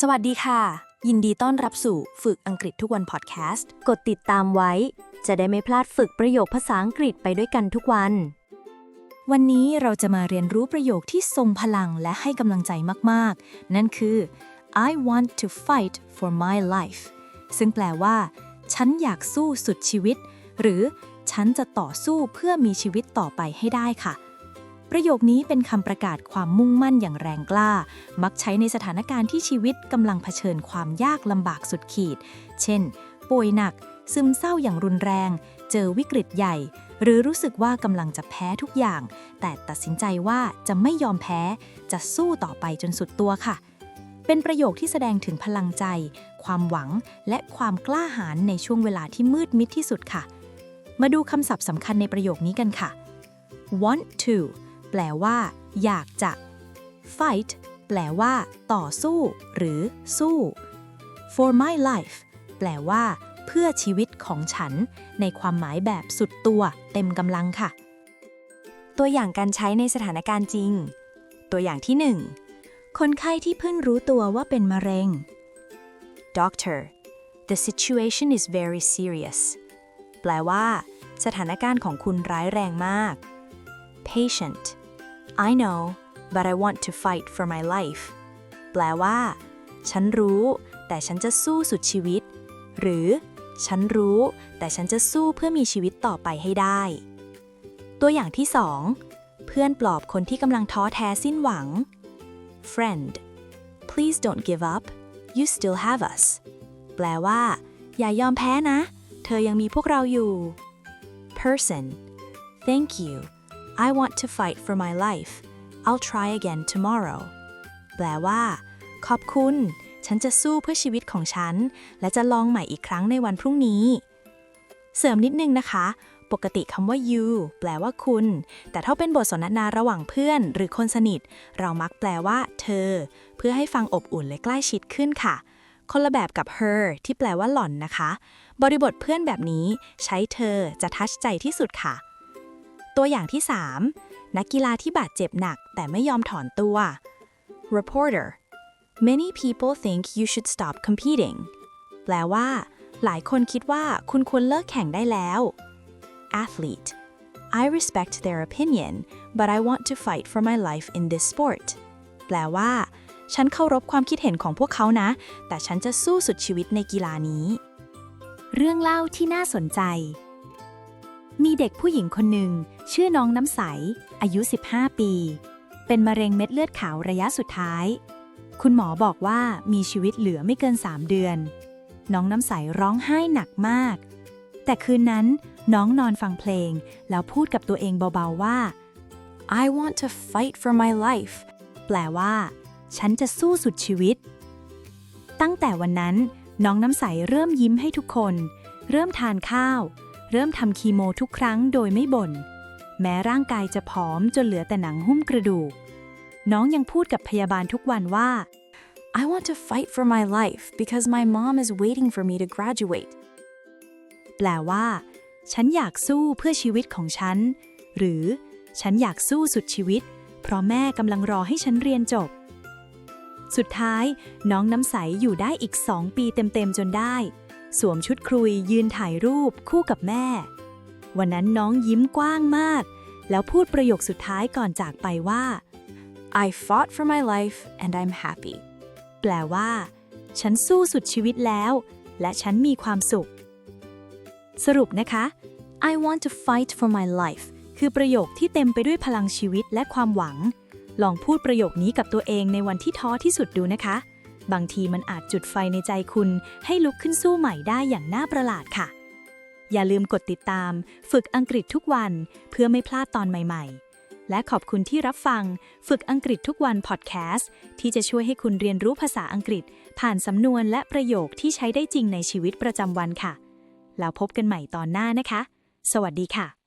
สวัสดีค่ะ ยินดีต้อนรับสู่ฝึกอังกฤษทุกวันพอดแคสต์ กดติดตามไว้ จะได้ไม่พลาดฝึกประโยคภาษาอังกฤษไปด้วยกันทุกวัน วันนี้เราจะมาเรียนรู้ประโยคที่ทรงพลังและให้กำลังใจมากๆ นั่นคือ I want to fight for my life ซึ่งแปลว่า ฉันอยากสู้สุดชีวิต หรือ ฉันจะต่อสู้เพื่อมีชีวิตต่อไปให้ได้ค่ะ ประโยคนี้เป็นคำประกาศความมุ่งมั่นอย่างแรงกล้า มักใช้ในสถานการณ์ที่ชีวิตกำลังเผชิญความยากลำบากสุดขีด เช่น ป่วยหนัก ซึมเศร้าอย่างรุนแรง เจอวิกฤตใหญ่ หรือรู้สึกว่ากำลังจะแพ้ทุกอย่าง แต่ตัดสินใจว่าจะไม่ยอมแพ้ จะสู้ต่อไปจนสุดตัวค่ะ เป็นประโยคที่แสดงถึงพลังใจ ความหวัง และความกล้าหาญในช่วงเวลาที่มืดมิดที่สุดค่ะ มาดูคำศัพท์สำคัญในประโยคนี้กันค่ะ want to แปลว่า อยากจะ fight แปลว่า ต่อสู้ หรือ สู้ for my life แปลว่า เพื่อชีวิตของฉัน ในความหมายแบบสุดตัว เต็มกำลังค่ะ ตัวอย่างการใช้ในสถานการณ์จริง ตัวอย่างที่ 1 คนไข้ที่เพิ่งรู้ตัวว่าเป็นมะเร็ง Doctor the situation is very serious แปลว่า สถานการณ์ของคุณร้ายแรงมาก Patient I know but I want to fight for my life แปลว่า ฉันรู้ แต่ฉันจะสู้สุดชีวิต หรือ ฉันรู้ แต่ฉันจะสู้เพื่อมีชีวิตต่อไปให้ได้ ตัวอย่างที่2เพื่อนปลอบคนที่กำลังท้อแท้สิ้นหวัง Friend please don't give up you still have us แปลว่า อย่ายอมแพ้นะ เธอยังมีพวกเราอยู่ Person thank you I want to fight for my life I'll try again tomorrow แปลว่า ขอบคุณ ฉันจะสู้เพื่อชีวิตของฉัน และจะลองใหม่อีกครั้งในวันพรุ่งนี้ เสริมนิดนึงนะคะ ปกติคำว่า you แปลว่าคุณ แต่ถ้าเป็นบทสนทนาระหว่างเพื่อน หรือคนสนิท เรามักแปลว่า เธอ เพื่อให้ฟังอบอุ่นและใกล้ชิดขึ้นค่ะ คนละแบบกับ her ที่แปลว่าหล่อนนะคะ บริบทเพื่อนแบบนี้ ใช้เธอจะทัชใจที่สุดค่ะ ตัวอย่างที่ 3 นักกีฬาที่บาดเจ็บหนักแต่ไม่ยอมถอนตัว Reporter Many people think you should stop competing แปลว่า หลายคนคิดว่าคุณควรเลิกแข่งได้แล้ว Athlete I respect their opinion but I want to fight for my life in this sport แปลว่า ฉันเคารพความคิดเห็นของพวกเขานะ แต่ฉันจะสู้สุดชีวิตในกีฬานี้ เรื่องเล่าที่น่าสนใจ เด็กผู้หญิงคนหนึ่ง ชื่อน้องน้ำใส อายุ 15 ปี เป็นมะเร็งเม็ดเลือดขาวระยะสุดท้าย คุณหมอบอกว่ามีชีวิตเหลือไม่เกิน 3 เดือน น้องน้ำใสร้องไห้หนักมาก แต่คืนนั้นน้องนอนฟังเพลง แล้วพูดกับตัวเองเบาๆว่า I want to fight for my life แปลว่า ฉันจะสู้สุดชีวิต ตั้งแต่วันนั้นน้องน้ำใสเริ่มยิ้มให้ทุกคน เริ่มทานข้าว เริ่มทำคีโมทุกครั้งโดยไม่บ่น แม้ร่างกายจะผอมจนเหลือแต่หนังหุ้มกระดูก น้องยังพูดกับพยาบาลทุกวันว่า I want to fight for my life because my mom is waiting for me to graduate แปลว่า ฉันอยากสู้เพื่อชีวิตของฉัน หรือฉันอยากสู้สุดชีวิต เพราะแม่กำลังรอให้ฉันเรียนจบ สุดท้าย น้องน้ำใสอยู่ได้อีกสองปีเต็มๆจนได้ สวมชุดครุยยืนถ่ายรูปคู่กับแม่ วันนั้นน้องยิ้มกว้างมาก แล้วพูดประโยคสุดท้ายก่อนจากไปว่า I fought for my life and I'm happy แปลว่า ฉันสู้สุดชีวิตแล้ว และฉันมีความสุข สรุปนะคะ I want to fight for my life คือประโยคที่เต็มไปด้วยพลังชีวิตและความหวัง ลองพูดประโยคนี้กับตัวเองในวันที่ท้อที่สุดดูนะคะ บางทีมันอาจจุดไฟในใจคุณ ให้ลุกขึ้นสู้ใหม่ได้อย่างน่าประหลาดค่ะ อย่าลืมกดติดตาม ฝึกอังกฤษทุกวันเพื่อไม่พลาดตอนใหม่ ๆ และขอบคุณที่รับฟัง ฝึกอังกฤษทุกวันพอดแคสต์ที่จะช่วยให้คุณเรียนรู้ภาษาอังกฤษ ผ่านสำนวนและประโยคที่ใช้ได้จริงในชีวิตประจำวันค่ะ แล้วพบกันใหม่ตอนหน้านะคะ สวัสดีค่ะ